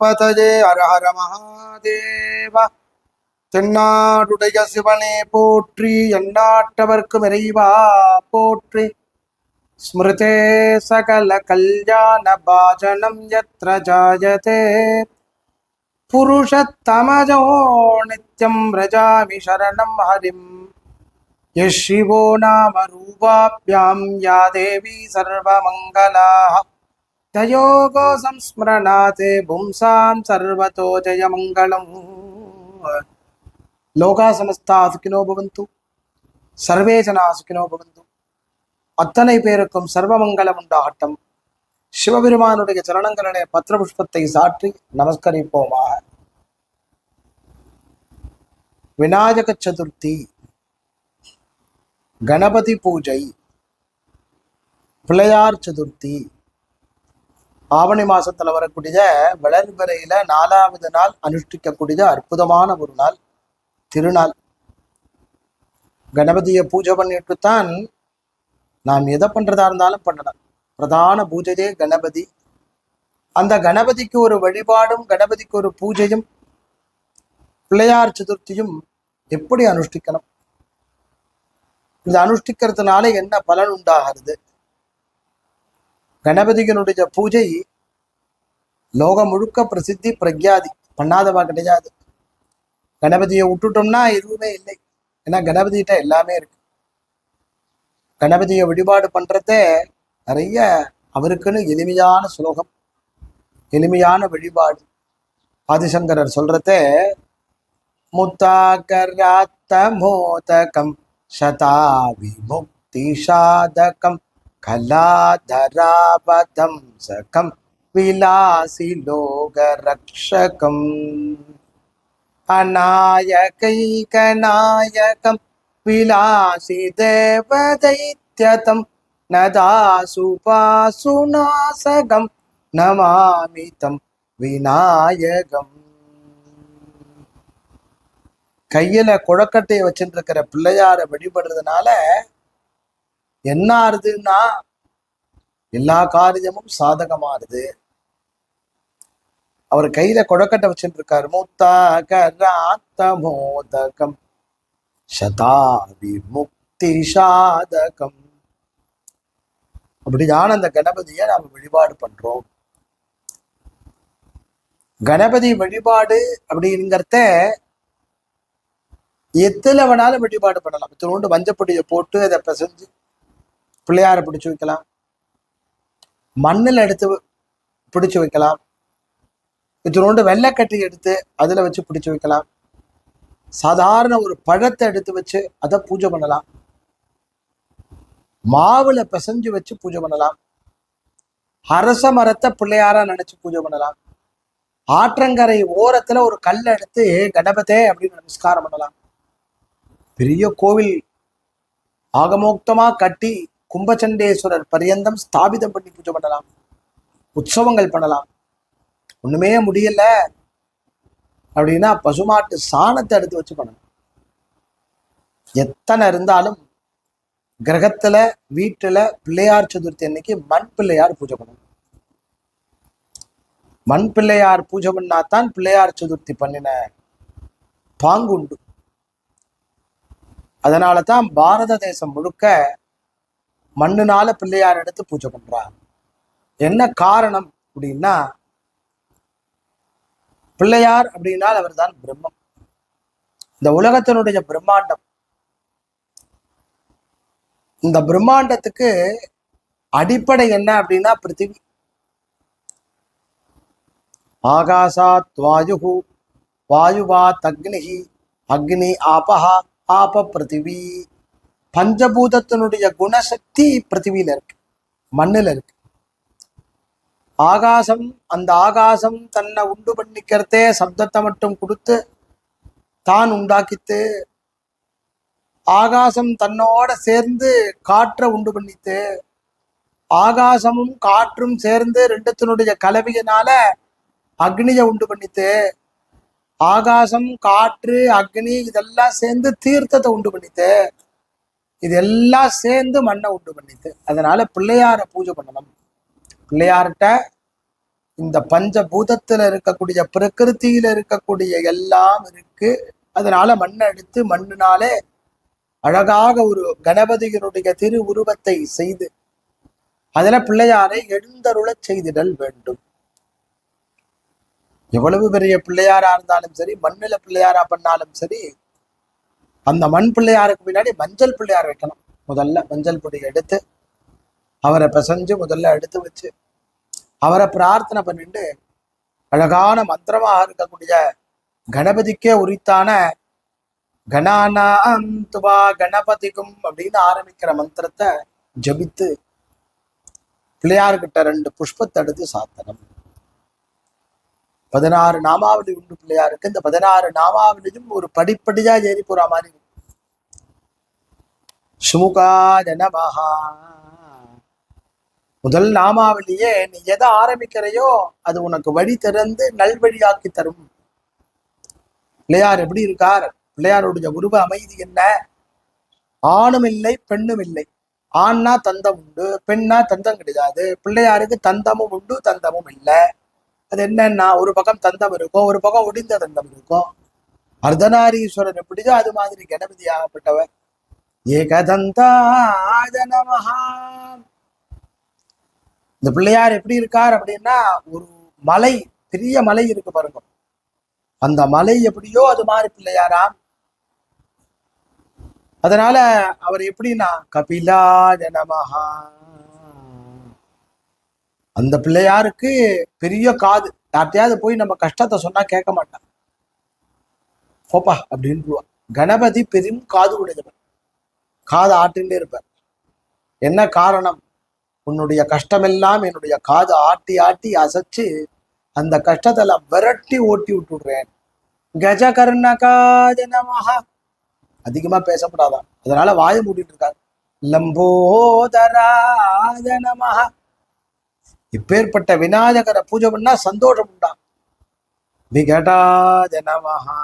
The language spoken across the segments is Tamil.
பதஜே ஹர ஹர மகாதேவா தென்னாடுடைய சிவனே போற்றி எந்நாட்டவர்க்கும் இறைவா போற்றி ஸ்மிருதே சகல கல்யாண பாஜனம் யத்ர ஜாயதே புருஷத்தமஜோ நித்யம் ரஜாமி சரணம் ஹரிம் यः शिवो नाम रूपाभ्यां या देवी सर्वमङ्गलाः தயோகோ சம்ஸ்மரணாத் பும்சாம் சர்வதோ ஜெயமங்கலம் லோகா சமஸ்தா சுக்கினோ பவந்து சர்வே ஜனா சுக்கினோ பவந்து அத்தனை பேருக்கும் சர்வமங்கலம் உண்டாகட்டும். சிவபெருமானுடைய சரணங்களிலே பத்திரபுஷ்பத்தை சாற்றி நமஸ்கரிப்போமாக. விநாயக சதுர்த்தி கணபதி பூஜை பிள்ளையார் சதுர்த்தி ஆவணி மாசத்துல வரக்கூடிய வளர்பிறையில நாலாவது நாள் அனுஷ்டிக்கக்கூடிய அற்புதமான ஒரு நாள் திருநாள். கணபதியை பூஜை பண்ணிட்டு தான் நாம் எதை பண்றதா இருந்தாலும் பண்ணலாம். பிரதான பூஜையே கணபதி. அந்த கணபதிக்கு ஒரு வழிபாடும் கணபதிக்கு ஒரு பூஜையும் பிள்ளையார் சதுர்த்தியும் எப்படி அனுஷ்டிக்கணும்? இது அனுஷ்டிக்கிறதுனால என்ன பலன் உண்டாகிறது? கணபதிகளுடைய பூஜை லோகம் முழுக்க பிரசித்தி பிரக்யாதி. பண்ணாதவா கிடையாது. கணபதியை விட்டுட்டோம்னா எதுவுமே இல்லை. ஏன்னா கணபதிகிட்ட எல்லாமே இருக்கு. கணபதியை வழிபாடு பண்றத நிறைய அவருக்குன்னு எளிமையான சுலோகம் எளிமையான வழிபாடு. ஆதிசங்கரர் சொல்றத முத்தாக்கராத்த மோதகம் கலாதராபதம் కళాధరావతం సఖం విలాసి లోకరక్షకం అనాయకైకనాయకం విలాసి దేవదైత్యతం నదాసుపాసునాశకం நமாமிதம் விநாயகம். கையில குழக்கட்டையை வச்சுட்டு இருக்கிற பிள்ளையார வழிபடுறதுனால என்ன ஆறுதுன்னா எல்லா காரியமும் சாதகமாறுது அவர் கையில கொடக்கட்டை வச்சுட்டு இருக்காரு மூத்தாகராத்த மோதகம் சதாவி முக்தி சாதகம். அப்படிதான் அந்த கணபதியை நாம வழிபாடு பண்றோம். கணபதி வழிபாடு அப்படிங்கிறத எத்துல வேணாலும் வழிபாடு பண்ணலாம். இத்தினோண்டு மஞ்சப்பொடியை போட்டு அதை பிசைஞ்சு பிள்ளையார பிடிச்சு வைக்கலாம். மண்ணில் எடுத்து பிடிச்சு வைக்கலாம். இத்தினோண்டு வெள்ளைக்கட்டி எடுத்து அதில் வச்சு பிடிச்சு வைக்கலாம். சாதாரண ஒரு பழத்தை எடுத்து வச்சு அதை பூஜை பண்ணலாம். மாவுல பிசைஞ்சு வச்சு பூஜை பண்ணலாம். அரச மரத்தை பிள்ளையாரா நினைச்சு பூஜை பண்ணலாம். ஆற்றங்கரை ஓரத்துல ஒரு கல்லை எடுத்து கணபதே அப்படின்னு நமஸ்காரம் பண்ணலாம். பெரிய கோவில் ஆகமோக்தமா கட்டி கும்பச்சண்டேஸ்வரர் பரியந்தம் ஸ்தாபிதம் பண்ணி பூஜை பண்ணலாம். உற்சவங்கள் பண்ணலாம். ஒண்ணுமே முடியல. அப்படின்னா பசுமாட்டு சாணத்தை எடுத்து வச்சு பண்ணணும். எத்தனை இருந்தாலும் கிரகத்துல வீட்டுல பிள்ளையார் சதுர்த்தி அன்னைக்கு மண் பிள்ளையார் பூஜை பண்ணணும். மண் பிள்ளையார் பூஜை பண்ணாதான் பிள்ளையார் சதுர்த்தி பண்ணின பாங்குண்டு. அதனாலதான் அதனால தான் பாரத தேசம் முழுக்க மண்ணுனால பிள்ளையார் எடுத்து பூஜை பண்றாங்க என்ன காரணம் அப்படின்னா பிள்ளையார் அப்படின்னால் அவர் தான் பிரம்மம். இந்த உலகத்தினுடைய பிரம்மாண்டம். இந்த பிரம்மாண்டத்துக்கு அடிப்படை என்ன அப்படின்னா பிருத்திவி. ஆகாசாத் வாயு வாயுவாத் அக்னிஹி அக்னி ஆபஹா ஆப பிருத்திவி. பஞ்சபூதத்தினுடைய குணசக்தி பிருத்திவியில இருக்கு. மண்ணுல இருக்கு. ஆகாசம் அந்த ஆகாசம் தன்னை உண்டு பண்ணிக்கிறதே சப்தத்தை மட்டும் கொடுத்து தான் உண்டாக்கித்து ஆகாசம் தன்னோட சேர்ந்து காற்றை உண்டு பண்ணித்து ஆகாசமும் காற்றும் சேர்ந்து ரெண்டுத்தினுடைய கலவையினால அக்னியை உண்டு பண்ணித்து ஆகாசம் காற்று அக்னி இதெல்லாம் சேர்ந்து தீர்த்தத்தை உண்டு பண்ணித்து இதெல்லாம் சேர்ந்து மண்ணை உண்டு பண்ணிது அதனால பிள்ளையார பூஜை பண்ணணும். பிள்ளையார்கிட்ட இந்த பஞ்சபூதத்துல இருக்கக்கூடிய பிரகிருத்தியில இருக்கக்கூடிய எல்லாம் இருக்கு. அதனால மண்ணை எடுத்து மண்ணினாலே அழகாக ஒரு கணபதியினுடைய திரு உருவத்தை செய்து அதுல பிள்ளையாரை எழுந்தருளச் செய்திடல் வேண்டும். எவ்வளவு பெரிய பிள்ளையாரா இருந்தாலும் சரி மண்ணில பிள்ளையாரா பண்ணாலும் சரி அந்த மண் பிள்ளையாருக்கு பின்னாடி மஞ்சள் பிள்ளையார் வைக்கணும். முதல்ல மஞ்சள் பொடி எடுத்து அவரை பிசைஞ்சு முதல்ல எடுத்து வச்சு அவரை பிரார்த்தனை பண்ணிட்டு அழகான மந்திரமாக இருக்கக்கூடிய கணபதிக்கே உரித்தான கணானாம் துவா கணபதிக்கும் அப்படின்னு ஆரம்பிக்கிற மந்திரத்தை ஜபித்து பிள்ளையார்கிட்ட ரெண்டு புஷ்பத்தை எடுத்து சாத்தனம் பதினாறு நாமாவளி உண்டு பிள்ளையாருக்கு இந்த பதினாறு நாமாவளியும் ஒரு படிப்படியா ஏறி போற மாதிரி இருக்கும் நமஹா. முதல் நாமாவளியே நீ எதை ஆரம்பிக்கிறையோ அது உனக்கு வழி திறந்து நல்வழியாக்கி தரும். பிள்ளையார் எப்படி இருக்கார்? பிள்ளையாருடைய உருவ அமைதி என்ன? ஆணும் இல்லை பெண்ணும் இல்லை. ஆண்னா தந்தம் உண்டு பெண்ணா தந்தம் கிடையாது. பிள்ளையாருக்கு தந்தமும் உண்டு தந்தமும் இல்லை. அது என்னன்னா ஒரு பக்கம் தந்தம் இருக்கும் ஒரு பக்கம் ஒடிந்த தந்தம் இருக்கும். அர்த்தநாரீஸ்வரன் எப்படியோ அது மாதிரி கணபதி ஆகப்பட்டவர் ஏகதந்தாய இந்த பிள்ளையார் எப்படி இருக்கார் அப்படின்னா ஒரு மலை பெரிய மலை இருக்கு பாருங்க. அந்த மலை எப்படியோ அது மாதிரி பிள்ளையாராம். அதனால அவர் எப்படின்னா கபிலா ஜனமஹா அந்த பிள்ளையாருக்கு பெரிய காது. யார்த்தையாவது போய் நம்ம கஷ்டத்தை சொன்னா கேட்க மாட்டான். போப்பா அப்படின்னு கணபதி பெரும் காது உடையவர் காது ஆட்டின்றே இருப்பார். என்ன காரணம்? உன்னுடைய கஷ்டமெல்லாம் என்னுடைய காது ஆட்டி ஆட்டி அசைச்சு அந்த கஷ்டத்துல விரட்டி ஓட்டி விட்டுடுறேன். கஜ நமஹா. அதிகமா பேசப்படாதான். அதனால வாயை மூடிட்டு இருக்காங்க லம்போதராஜனமாக இப்பேற்பட்ட விநாயகரை பூஜை பண்ணா சந்தோஷம் உண்டா? விகடாஜ நமஹா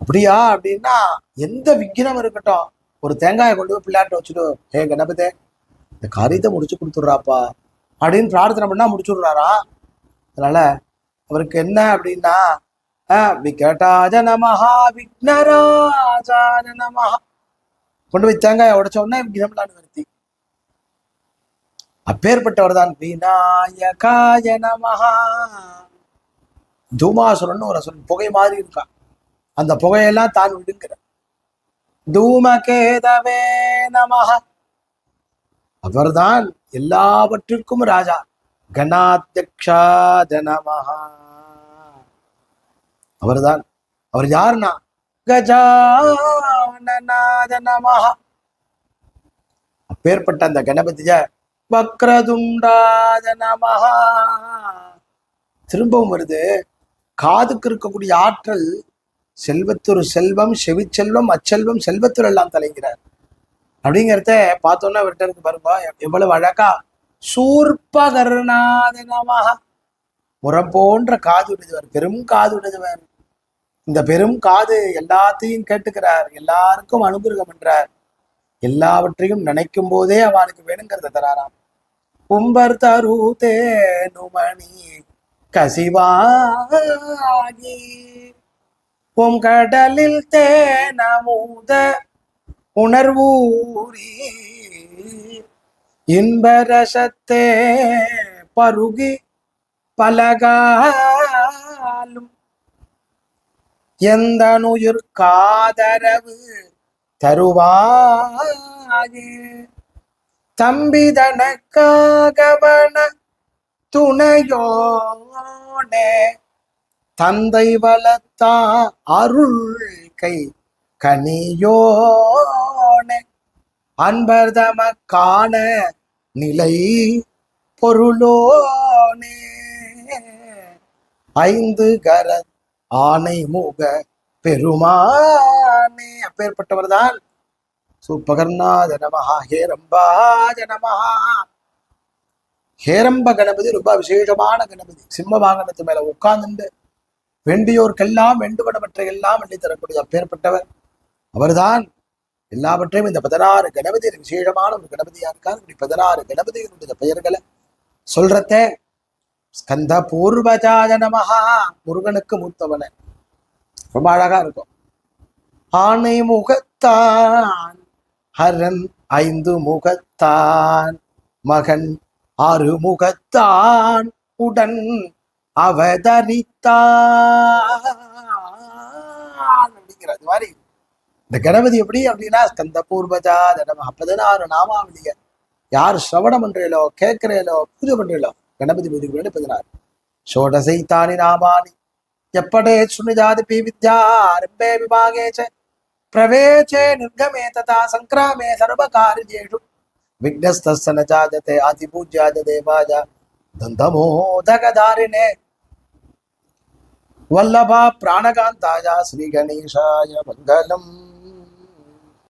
அப்படியா? அப்படின்னா எந்த விக்னம் இருக்கட்டும் ஒரு தேங்காயை கொண்டு போய் பிள்ளையாட்ட வச்சுட்டு ஹே கணபதே இந்த காரியத்தை முடிச்சு கொடுத்துட்றாப்பா. அப்படின்னு பிரார்த்தனை பண்ணா முடிச்சுடுறாரா? அதனால அவருக்கு என்ன அப்படின்னா ஆஹ் விகடாஜ நமஹா விக்னராஜாஜ நமஹா கொண்டு போய் தேங்காயை உடைச்ச உடனே விக்னம்லாம் நிறுத்தி அப்பேற்பட்டவர் தான் விநாயகாய நமஹா. தூமாசுரன் ஒரு அசுரன் புகை மாதிரி இருக்கான். அந்த புகையெல்லாம் தான் விடுங்கிற. தூமகேதவே நமஹா. அவர்தான் எல்லாவற்றிற்கும் ராஜா. கணாத்தியக்ஷாத நமஹா. அவர்தான். அவர் யாருன்னா? கஜானநாத நமஹா. அப்பேற்பட்ட அந்த கணபதிய வக்ரதுண்டாத நமஹா. திரும்பவும் வருது. காதுக்கு இருக்கக்கூடிய ஆற்றல் செல்வத்தொரு செல்வம் செவிச்செல்வம் அச்செல்வம் செல்வத்துள் எல்லாம் தலைங்கிறார். அப்படிங்கிறத பார்த்தோன்னா விட்ட இருக்கு பாருங்க எவ்வளவு அழகா. சூர்பகர்ணாத நமஹ. உரம் போன்ற காது உடையவர் பெரும் காது உடையவர். இந்த பெரும் காது எல்லாத்தையும் கேட்டுக்கிறார் எல்லாருக்கும் அனுகிரகம் என்றார் எல்லாவற்றையும் நினைக்கும் போதே அவனுக்கு வேணுங்கிறத தராராம். கும்பர் தரு தேனுமணி கசிவாகி. உம் கடலில் தேனமுத உணர்வூரி. இன்பரசத்தே பருகி பலகாலும். எந்த நுயிர் காதரவு தருவாயே. தம்பிதனக்காகவன துணையோனே தந்தை வளத்தா அருள் கை கனியோனே. அன்பர் தமக்கான நிலை பொருளோனே. ஐந்து கர ஆனை முக பெருமானே. அப்பேற்பட்டவர் தான் சூப்பகர்ணாத நமஹா ஹேரம்பாஜ நமஹா ஹேரம்ப கணபதி ரொம்ப விசேஷமான கணபதி. சிம்ம வாகனத்து மேல உட்கார்ந்து வேண்டியோர்க்கெல்லாம் வேண்டுபடவற்றை எல்லாம் எண்ணி தரக்கூடிய அப்பேற்பட்டவர் அவர்தான் எல்லாவற்றையும் இந்த பதினாறு கணபதி விசேஷமான ஒரு கணபதியா இருக்கார். இப்படி பதினாறு கணபதியினுடைய பெயர்களை சொல்றதே ஸ்கந்த பூர்வஜாய நமஹா. முருகனுக்கு மூத்தவன. ரொம்ப அழகா இருக்கும். ஆனை முகத்தான் ஹரன் ஐந்து முகத்தான். மகன் ஆறு முகத்தான். உடன் அவதரித்தான். அப்படிங்கிறது மாதிரி. இந்த கணபதி எப்படி அப்படின்னா ஸ்கந்த பூர்வஜா தடம பதினாறு நாமாவளிய யார் சிரவணம் பண்றீங்களோ கேட்கிறீங்களோ பூஜை பண்றீங்களோ கணபதி பூஜைக்கு முன்னாடி பதினாறு தானி நாமானி. எப்படே சுனிஜாதிபி வித்யா ஆரம்பே விபாகேச்ச प्रवेचे निर्गमे तथा संक्रामे सर्वकार्येषु। विघ्नस्तस्य न जायते, आदिपूज्याय देवाय दन्तमोदकधारिणे। वल्लभा प्राणकान्ताय श्रीगणेशाय मङ्गलम्।